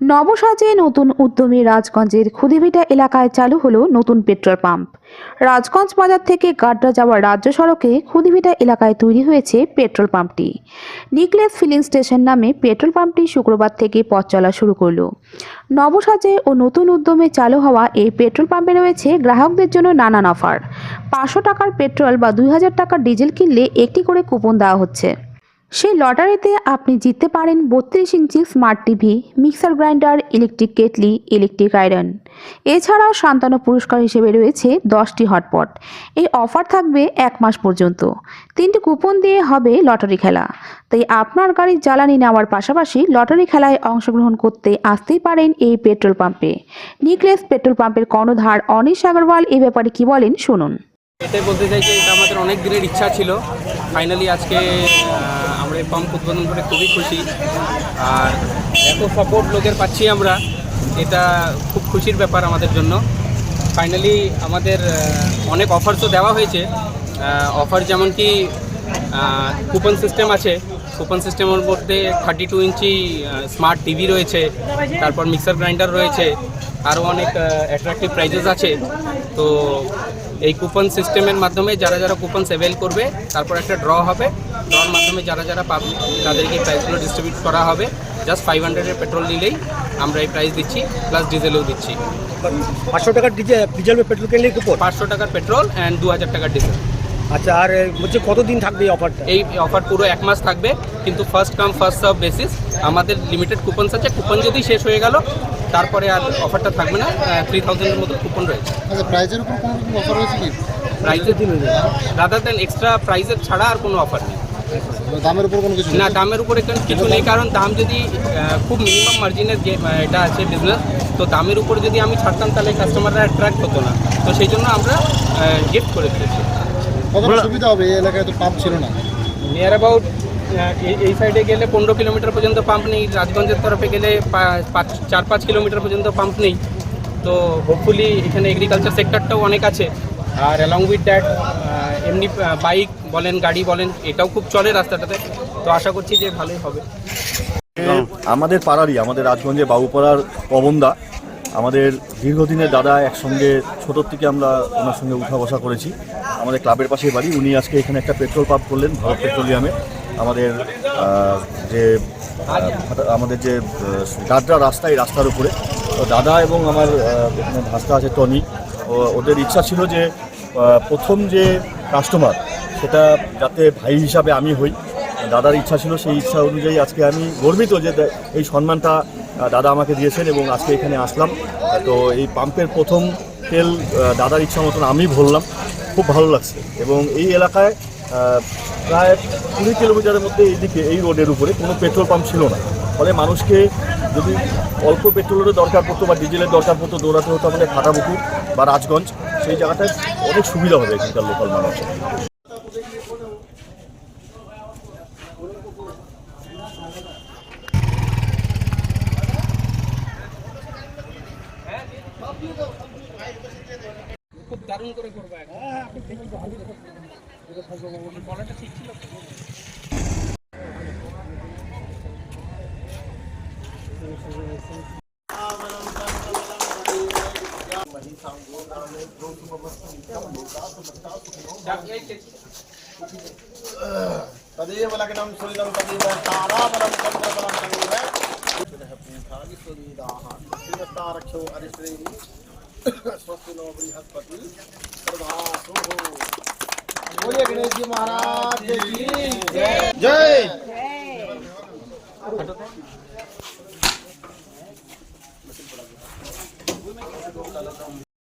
নবসাজে নতুন উদ্যমী রাজগঞ্জের খুদিভিটা এলাকায় চালু হলো নতুন পেট্রোল পাম্প। রাজগঞ্জ বাজার থেকে গাড্রা যাওয়ার রাজ্য সড়কে খুদিভিটা এলাকায় তৈরি হয়েছে পেট্রোল পাম্পটি। নিকলেস ফিলিং স্টেশন নামে পেট্রোল পাম্পটি শুক্রবার থেকে পথ চলা শুরু করল। নবসাজে ও নতুন উদ্যমে চালু হওয়া এই পেট্রোল পাম্পে রয়েছে গ্রাহকদের জন্য নানান অফার। পাঁচশো টাকার পেট্রোল বা দুই হাজার টাকার ডিজেল কিনলে একটি করে কুপন দেওয়া হচ্ছে। সেই লটারিতে আপনি জিততে পারেন বত্রিশ inch smart TV, mixer grinder, electric kettle, electric iron. এছাড়াও সান্তানো পুরস্কার হিসেবে রয়েছে দশটি হটপট। এই অফার থাকবে এক মাস পর্যন্ত। তিনটি কুপন দিয়ে হবে লটারি খেলা। তাই আপনার গাড়ির জ্বালানি নেওয়ার পাশাপাশি লটারি খেলায় অংশগ্রহণ করতে আসতেই পারেন এই পেট্রোল পাম্পে। নিকলেস পেট্রোল পাম্পের কর্ণধার অনিশ আগরওয়াল এ ব্যাপারে কি বলেন শুনুন। এটাই বলতে চাই যে এটা আমাদের অনেক দিনের ইচ্ছা ছিল। ফাইনালি আজকে এই পাম্প উদ্বোধন করে খুবই খুশি। আর এত সাপোর্ট লোকের পাচ্ছি আমরা, এটা খুব খুশির ব্যাপার আমাদের জন্য। ফাইনালি আমাদের অনেক অফারসও দেওয়া হয়েছে। অফার যেমন কি কুপন সিস্টেম আছে। কুপন সিস্টেমের মধ্যে thirty two inch smart TV রয়েছে, তারপর মিক্সার গ্রাইন্ডার রয়েছে, আরও অনেক অ্যাট্রাকটিভ প্রাইজেস আছে। তো এই কুপন সিস্টেমের মাধ্যমে যারা যারা কুপন সেভেল করবে তারপর একটা ড্র হবে। ড্রর মাধ্যমে যারা যারা পাবে তাদেরকে প্রাইসগুলো ডিস্ট্রিবিউট করা হবে। জাস্ট ফাইভ হান্ড্রেডের পেট্রোল নিলেই আমরা এই প্রাইস দিচ্ছি প্লাস ডিজেলও দিচ্ছি। পাঁচশো টাকার ডিজেল ডিজেল পেট্রোল কিনলে কুপন পাঁচশো টাকার পেট্রোল অ্যান্ড দু হাজার টাকার ডিজেল আচ্ছা আর বলছি কতদিন থাকবে এই অফারটা এই অফার পুরো এক মাস থাকবে কিন্তু first come first serve basis আমাদের লিমিটেড কুপনস আছে। কুপন যদি শেষ হয়ে গেল তারপরে আর অফারটা থাকবে না। থ্রি থাউজেন্ডের মতো কুপন রয়েছে। আচ্ছা প্রাইজের উপর কোনো রকম অফার রয়েছে কি? প্রাইজের দিন রাদার দেন এক্সট্রা প্রাইজের ছাড়া আর কোনো অফার নেই। মানে দামের উপর কোনো কিছু নেই? না দামের উপরে কিছু নেই কারণ দাম যদি খুব মিনিমাম মার্জিনের এটা আছে বিজনেস তো দামের উপরে যদি আমি ছাড়তাম তাহলে কাস্টমাররা অ্যাট্রাক্ট হতো না। তো সেই জন্য আমরা গিফট করে দিয়েছি। কতটা সুবিধা হবে? এই এলাকায় তো পাম্প ছিল না। নিয়ার অ্যাবাউট এই সাইডে গেলে পনেরো কিলোমিটার পর্যন্ত পাম্প নেই। রাজগঞ্জের তরফে গেলে পাঁচ, চার, পাঁচ কিলোমিটার পর্যন্ত পাম্প নেই। তো হোপফুলি এখানে এগ্রিকালচার সেক্টরটাও অনেক আছে। আর অ্যালং উইথ দ্যাট এমনি বাইক বলেন, গাড়ি বলেন, এটাও খুব চলে রাস্তাটাতে। তো আশা করছি যে ভালোই হবে। আমাদের পাড়ারই, আমাদের রাজগঞ্জে বাবুপাড়ার পবনদা আমাদের দীর্ঘদিনের দাদা একসঙ্গে ছোটোর থেকে আমরা ওনার সঙ্গে উঠা বসা করেছি। আমাদের ক্লাবের পাশে বাড়ি। উনি আজকে এখানে একটা পেট্রোল পাম্প করলেন, ভারত পেট্রোলিয়ামে আমাদের যে আমাদের যে গাড্রা রাস্তা, এই রাস্তার উপরে। তো দাদা এবং আমার এখানে ভাস্তা আছে টনি। ওদের ইচ্ছা ছিল যে প্রথম যে কাস্টমার সেটা যাতে ভাই হিসাবে আমি হই। দাদার ইচ্ছা ছিল, সেই ইচ্ছা অনুযায়ী আজকে আমি গর্বিত যে এই সম্মানটা দাদা আমাকে দিয়েছেন এবং আজকে এখানে আসলাম। তো এই পাম্পের প্রথম তেল দাদার ইচ্ছা মতন আমি ভরলাম। খুব ভালো লাগছে। এবং এই এলাকায় প্রায় কুড়ি কিলোমিটারের মধ্যে এইদিকে, এই রোডের উপরে কোনো পেট্রোল পাম্প ছিল না। ফলে মানুষকে যদি অল্প পেট্রোলেরও দরকার পড়তো বা ডিজেলের দরকার পড়তো, দৌড়াতে হতো আমাদের খাটাপুকুর বা রাজগঞ্জ, সেই জায়গাটায় অনেক সুবিধা হবে এখানকার লোকাল মানুষের। খুব দারুণ করে করব ঠিক ছিল তো? যাক, এই যে- तदेव लग्नं सुलिनं तदेव ताराबलं चन्द्रबलं तदेव पुनः पूठागि सुविदाः श्रीरस्तारक्षो अरिश्रेणी स्वस्ति नो बृहस्पति प्रभासु बोलिए गणेश जी महाराज की जय। जय।